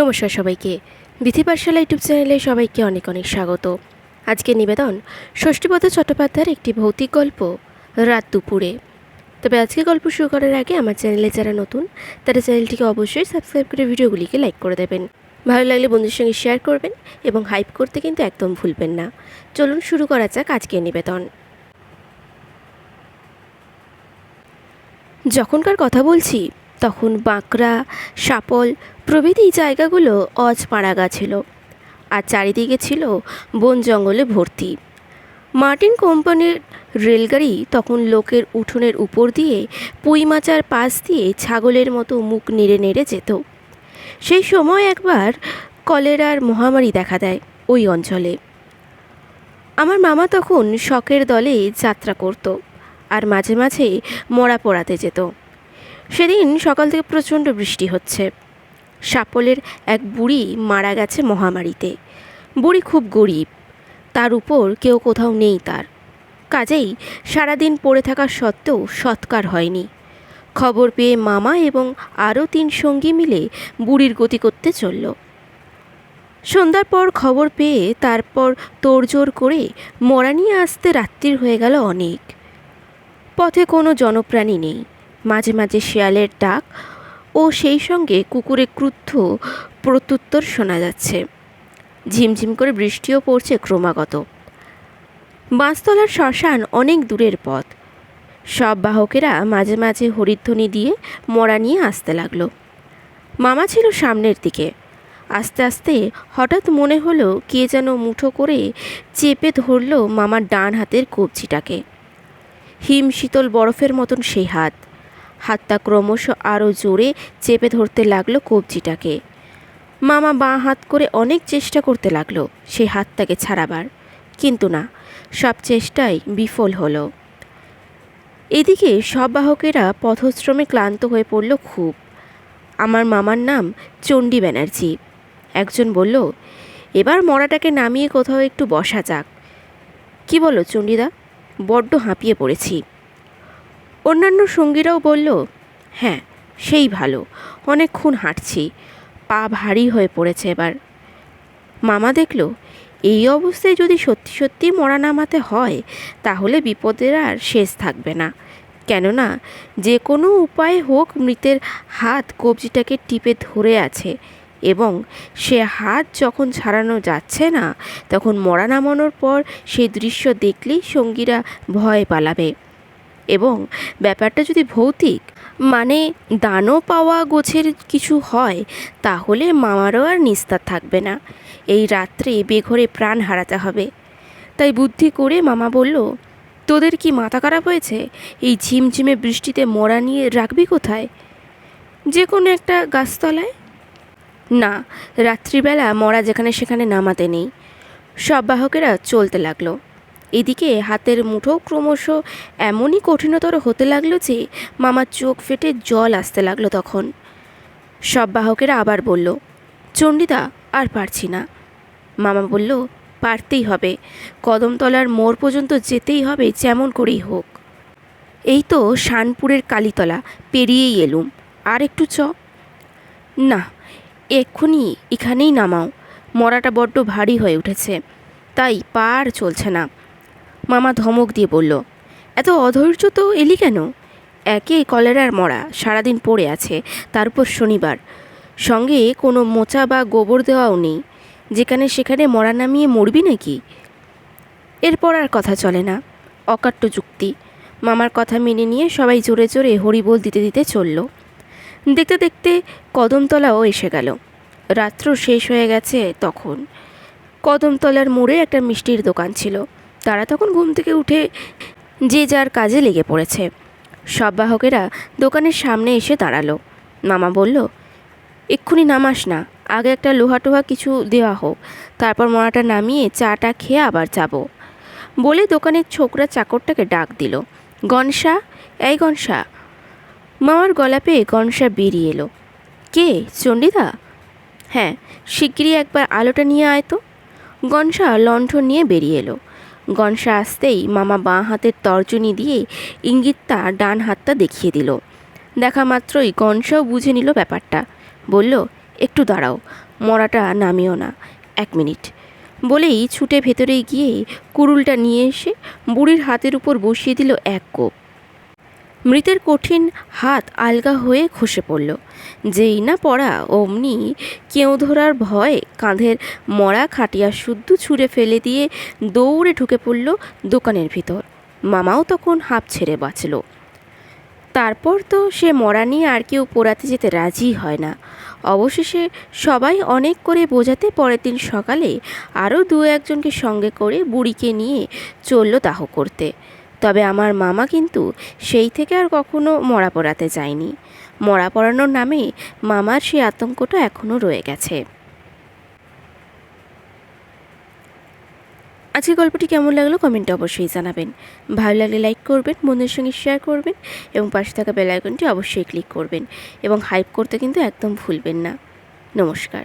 নমস্কার সবাইকে। বিধি পাঠশালা ইউটিউব চ্যানেলে সবাইকে অনেক অনেক স্বাগত। আজকে নিবেদন ষষ্ঠীপদ চট্টোপাধ্যায়ের একটি ভৌতিক গল্প, রাত দুপুরে। তবে আজকে গল্প শুরু করার আগে আমার চ্যানেলে যারা নতুন, তারা চ্যানেলটিকে অবশ্যই সাবস্ক্রাইব করে ভিডিওগুলিকে লাইক করে দেবেন। ভালো লাগলে বন্ধুর সঙ্গে শেয়ার করবেন এবং হাইপ করতে কিন্তু একদম ভুলবেন না। চলুন শুরু করা যাক আজকের নিবেদন। যখনকার কথা বলছি তখন বাঁকড়া সাপল প্রভৃতি জায়গাগুলো অজপাড়াগা ছিল আর চারিদিকে ছিল বন জঙ্গলে ভর্তি। মার্টিন কোম্পানির রেলগাড়ি তখন লোকের উঠোনের উপর দিয়ে পুঁইমাচার পাশ দিয়ে ছাগলের মতো মুখ নেড়ে নেড়ে যেত। সেই সময় একবার কলেরার মহামারী দেখা দেয় ওই অঞ্চলে। আমার মামা তখন শখের দলে যাত্রা করত আর মাঝে মাঝে মরা পড়াতে যেত। সেদিন সকাল থেকে প্রচণ্ড বৃষ্টি হচ্ছে। সাপলের এক বুড়ি মারা গেছে মহামারীতে। বুড়ি খুব গরিব। তার উপর কেউ কোথাও নেই তার। কাজেই সারাদিন পড়ে থাকা সত্ত্বেও সৎকার হয়নি। খবর পেয়ে মামা এবং আরও তিন সঙ্গী মিলে বুড়ির গতি করতে চলল। সন্ধ্যার পর খবর পেয়ে তারপর তোড়জোড় করে মরা নিয়ে আসতে রাত্রির হয়ে গেল অনেক। পথে কোনো জনপ্রাণী নেই। মাঝে মাঝে শেয়ালের ডাক ও সেই সঙ্গে কুকুরের ক্রুদ্ধ প্রত্যুত্তর শোনা যাচ্ছে। ঝিমঝিম করে বৃষ্টিও পড়ছে ক্রমাগত। বাঁশতলার শ্মশান অনেক দূরের পথ। সব বাহকেরা মাঝে মাঝে হরিধ্বনি দিয়ে মরা নিয়ে আসতে লাগল। মামা ছিল সামনের দিকে। আস্তে আস্তে হঠাৎ মনে হলো কে যেন মুঠো করে চেপে ধরলো মামার ডান হাতের কবজিটাকে। হিম শীতল বরফের মতন সেই হাত। হাতটা ক্রমশ আরও জোরে চেপে ধরতে লাগল কবজিটাকে। মামা বাঁ হাত করে অনেক চেষ্টা করতে লাগল সেই হাতটাকে ছাড়াবার। কিন্তু না, সব চেষ্টাই বিফল হলো। এদিকে সব বাহকেরা পথশ্রমে ক্লান্ত হয়ে পড়ল খুব। আমার মামার নাম চণ্ডী ব্যানার্জি। একজন বলল, এবার মরাটাকে নামিয়ে কোথাও একটু বসা যাক। কি বলো চণ্ডীদা? বড্ড হাঁপিয়ে পড়েছি। অন্যান্য সঙ্গীরাও বলল হ্যাঁ সেই ভালো। অনেকক্ষণ হাঁটছি। পা ভারী হয়ে পড়েছে এবার। মামা দেখল, এই অবস্থায় যদি সত্যি সত্যি মরা নামাতে হয়, তাহলে বিপদের আর শেষ থাকবে না। কেননা, যে কোনো উপায়ে হোক, মৃতের হাত কবজিটাকে টিপে ধরে আছে এবং সে হাত যখন ছাড়ানো যাচ্ছে না, তখন মরা নামানোর পর সেই দৃশ্য দেখলেই সঙ্গীরা ভয় পালাবে। এবং ব্যাপারটা যদি ভৌতিক মানে দানও পাওয়া গোছের কিছু হয়, তাহলে মামারও আর নিস্তার থাকবে না। এই রাত্রে বেঘরে প্রাণ হারাতে হবে। তাই বুদ্ধি করে মামা বলল, তোদের কি মাথা খারাপ হয়েছে? এই ঝিমঝিমে বৃষ্টিতে মরা নিয়ে রাখবি কোথায়? যে কোনো একটা গাছতলায়? না, রাত্রিবেলা মরা যেখানে সেখানে নামাতে নেই। সব বাহকেরা চলতে লাগল। এদিকে হাতের মুঠো ক্রমশ এমনই কঠিনতর হতে লাগল যে মামার চোখ ফেটে জল আসতে লাগল তখন। সব বাহকেরা আবার বলল, চণ্ডীদা, আর পারছি না। মামা বলল, পারতেই হবে। কদমতলার মোড় পর্যন্ত যেতেই হবে, যেমন করেই হোক। এই তো শানপুরের কালীতলা, পেরিয়েই এলুম। আর একটু চ। না, এক্ষুনি এখানেই নামাও। মরাটা বড্ড ভারী হয়ে উঠেছে। তাই পার চলছে না। মামা ধমক দিয়ে বলল, এত অধৈর্য তো এলি কেন? একে কলেরার মরা সারাদিন পড়ে আছে, তার উপর শনিবার। সঙ্গে কোনো মোচা বা গোবর দেওয়াও নেই। যেখানে সেখানে মরা নামিয়ে মরবি নাকি? এরপর আর কথা চলে না। অকাট্য যুক্তি। মামার কথা মেনে নিয়ে সবাই জোরে জোরে হরিবোল দিতে দিতে চলল। দেখতে দেখতে কদমতলাও এসে গেল। রাত্র শেষ হয়ে গেছে তখন। কদমতলার মোড়ে একটা মিষ্টির দোকান ছিল। তারা তখন ঘুম থেকে উঠে যে যার কাজে লেগে পড়েছে। সব বাহকেরা দোকানের সামনে এসে দাঁড়াল। মামা বলল, এক্ষুনি নামাস না, আগে একটা লোহা টোহা কিছু দেওয়া হোক, তারপর মরাটা নামিয়ে চাটা খেয়ে আবার যাব। বলে দোকানের ছোকরা চাকরটাকে ডাক দিল, গনসা, এই গনসা। মামার গলা পেয়ে গনসা বেরিয়ে এলো, কে, চণ্ডীদা? হ্যাঁ শিগগিরই একবার আলোটা নিয়ে আয় তো। গনসা লণ্ঠন নিয়ে বেরিয়ে এলো। গনসা আসতেই মামা বাঁ হাতের তর্জনী দিয়ে ইঙ্গিতটা ডান হাতটা দেখিয়ে দিল। দেখা মাত্রই গনসাও বুঝে নিল ব্যাপারটা। বলল, একটু দাঁড়াও, মরাটা নামিও না, এক মিনিট। বলেই ছুটে ভেতরে গিয়ে কুরুলটা নিয়ে এসে বুড়ির হাতের উপর বসিয়ে দিল এক কোপ। মৃতের কঠিন হাত আলগা হয়ে খসে পড়ল। যেই না পড়া, অমনি কেউ ধরার ভয়ে কাঁধের মরা খাটিয়া শুদ্ধ ছুঁড়ে ফেলে দিয়ে দৌড়ে ঢুকে পড়ল দোকানের ভিতর। মামাও তখন হাঁপ ছেড়ে বাঁচল। তারপর তো সে মরা নিয়ে আর কেউ পোড়াতে যেতে রাজি হয় না। অবশেষে সবাই অনেক করে বোঝাতে পরের দিন সকালে আরও দু একজনকে সঙ্গে করে বুড়িকে নিয়ে চলল দাহ করতে। তবে আমার মামা কিন্তু সেই থেকে আর কখনো মরা পড়াতে যায়নি। মরা পড়ানোর নামে মামার সেই আতঙ্কটা এখনও রয়ে গেছে। আজকে গল্পটি কেমন লাগল কমেন্টে অবশ্যই জানাবেন। ভালো লাগলে লাইক করবেন, বন্ধুদের সঙ্গে শেয়ার করবেন এবং পাশে থাকা বেল আইকনটি অবশ্যই ক্লিক করবেন এবং হাইপ করতে কিন্তু একদম ভুলবেন না। নমস্কার।